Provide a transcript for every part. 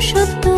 সত্য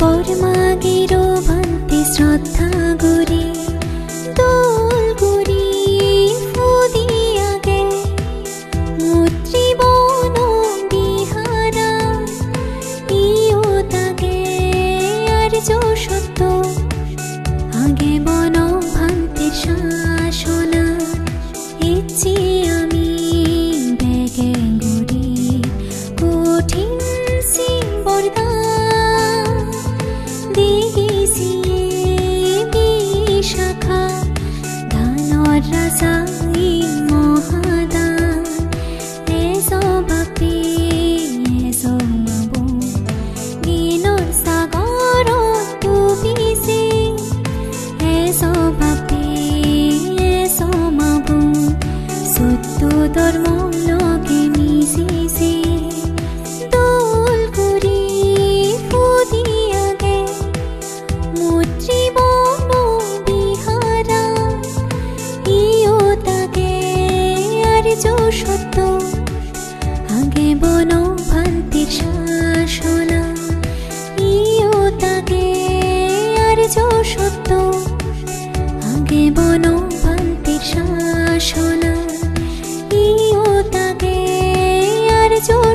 বৰ মাগিৰ ভান্তি শ্রদ্ধা গুৰি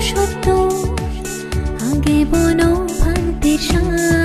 সত্য আগে বনো ভান্তের সাথে